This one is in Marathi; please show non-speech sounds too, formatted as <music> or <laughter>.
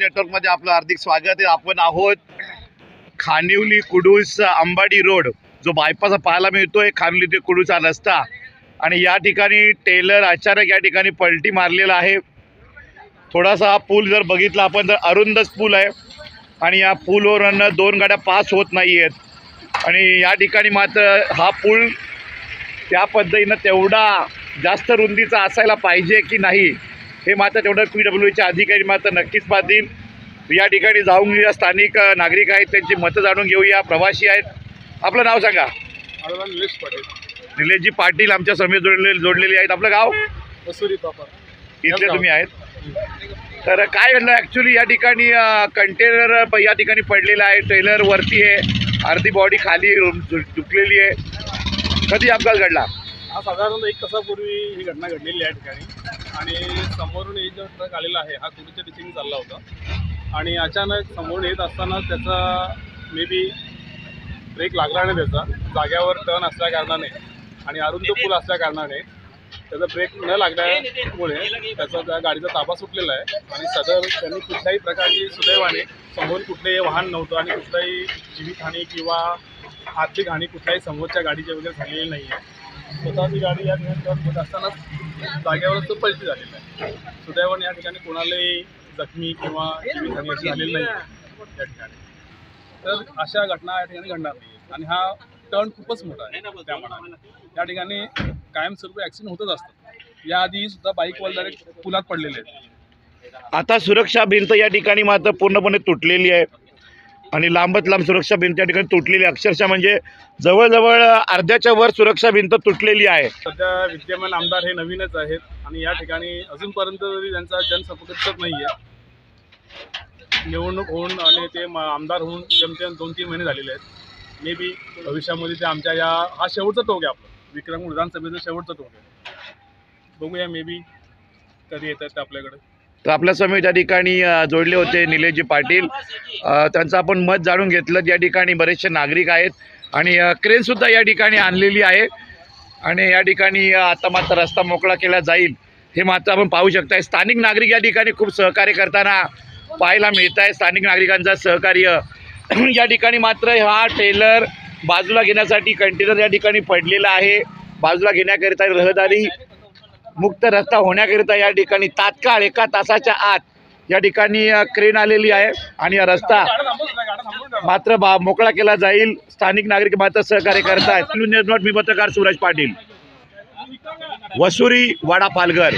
नेटवर्कमध्ये आपलं हार्दिक स्वागत आहे. आपण आहोत खानिवली कुडूस अंबाडी रोड. जो बायपास पाहायला मिळतोय खानिवली ते कुडूचा रस्ता. आणि या ठिकाणी टेलर अचानक या ठिकाणी पलटी मारलेला आहे. थोडासा हा पूल जर बघितला आपण तर अरुंदच पूल आहे. आणि या पूलवरून दोन गाड्या पास होत नाही आहेत आणि या ठिकाणी मात्र हा पूल त्या पद्धतीनं तेवढा जास्त रुंदीचा असायला पाहिजे की नाही? हे मात्र तेवढं पी डब्ल्यूचे अधिकारी मात्र नक्कीच पाहतील. या ठिकाणी जाऊन घेऊया स्थानिक नागरिक आहेत त्यांची मतं जाणून घेऊया. प्रवासी आहेत. आपलं नाव सांगा. निलेश पाटील. निलेशजी पाटील आमच्या समेत जोडले जोडलेले आहेत. आपलं गाव? कसुरी इथले तुम्ही आहेत. तर काय घडलं? ॲक्च्युली या ठिकाणी कंटेनर या ठिकाणी पडलेला आहे. ट्रेलर वरती आहे. अर्धी बॉडी खाली झुकलेली आहे. कधी अपघात घडला? हा साधारणतः एक तासापूर्वी ही घटना घडलेली आहे या ठिकाणी. आणि समोरून एक जो ट्रक आलेला आहे हा कुठच्या दिशेने चालला होता. आणि अचानक समोरून येत असताना त्याचा मे बी ब्रेक लागला नाही त्याचा. जाग्यावर टर्न असल्या कारणाने आणि अरुंद पूल असल्या कारणाने त्याचा ब्रेक न लागल्यामुळे त्याचा त्या गाडीचा ताबा सुटलेला आहे. आणि सदर त्यांनी कुठल्याही प्रकारची सुदैवाने समोर कुठलेही वाहन नव्हतं आणि कुठलाही जीवितहानी किंवा आर्थिक हानी कुठल्याही समोरच्या गाडीच्या वगैरे झालेली नाही आहे स्वतःची गाडी या ठिकाणी टर्न होत असतानाच जागेवरच तो पलटी झालेला आहे. सुदैवाने या ठिकाणी कोणालाही जखमी किंवा जीवितहानी अशी झालेली नाही या ठिकाणी. तर अशा घटना या ठिकाणी घडणार नाही आणि हा टर्न खूपच मोठा आहे. त्या मनाने. या ठिकाणी कायमस्वरूपी ॲक्सिडेंट होतच असतात याआधी सुद्धा बाईकवाले डायरेक्ट पुलात पडलेले आहेत. आता सुरक्षा भिंत या ठिकाणी मात्र पूर्णपणे तुटलेली आहे. आणि लांबच लांब सुरक्षा भिंत या ठिकाणी तुटलेली आहे. अक्षरशः म्हणजे जवळजवळ अर्ध्याच्या वर सुरक्षा भिंत तुटलेली आहे. सध्या विद्यमान आमदार हे नवीनच आहेत आणि या ठिकाणी अजूनपर्यंत तरी त्यांचा जनसंपर्क नाही आहे निवडणूक होऊन आणि ते आमदार होऊन जमतेम दोन तीन महिने झालेले आहेत. मे बी भविष्यामध्ये ते आमच्या या हा शेवटचा टोक आहे आपला. विक्रम विधानसभेचा शेवटचा टोक आहे. बघूया मे बी कधी येतात ते आपल्याकडे. तर आपल्या समेत त्या ठिकाणी जोडले होते निलेशजी पाटील. त्यांचं आपण मत जाणून घेतलं या ठिकाणी बरेचसे नागरिक आहेत. आणि क्रेनसुद्धा या ठिकाणी आणलेली आहे. आणि या ठिकाणी आता मात्र रस्ता मोकळा केला जाईल हे मात्र आपण पाहू शकताय. स्थानिक नागरिक या ठिकाणी खूप सहकार्य करताना पाहायला मिळत आहे स्थानिक नागरिकांचा सहकार्य <clears throat> या ठिकाणी मात्र हा टेलर बाजूला घेण्यासाठी कंटेनर या ठिकाणी पडलेला आहे. बाजूला घेण्याकरिता रहदारी मुक्त रस्ता होण्याकरिता या ठिकाणी तात्काळ एका तासाच्या आत या ठिकाणी क्रेन आलेली आहे आणि हा रस्ता मात्र बा मोकळा केला जाईल. स्थानिक नागरिक मात्र सहकार्य करतायत मी पत्रकार सूरज पाटील. वसुरी वाडा पालघर.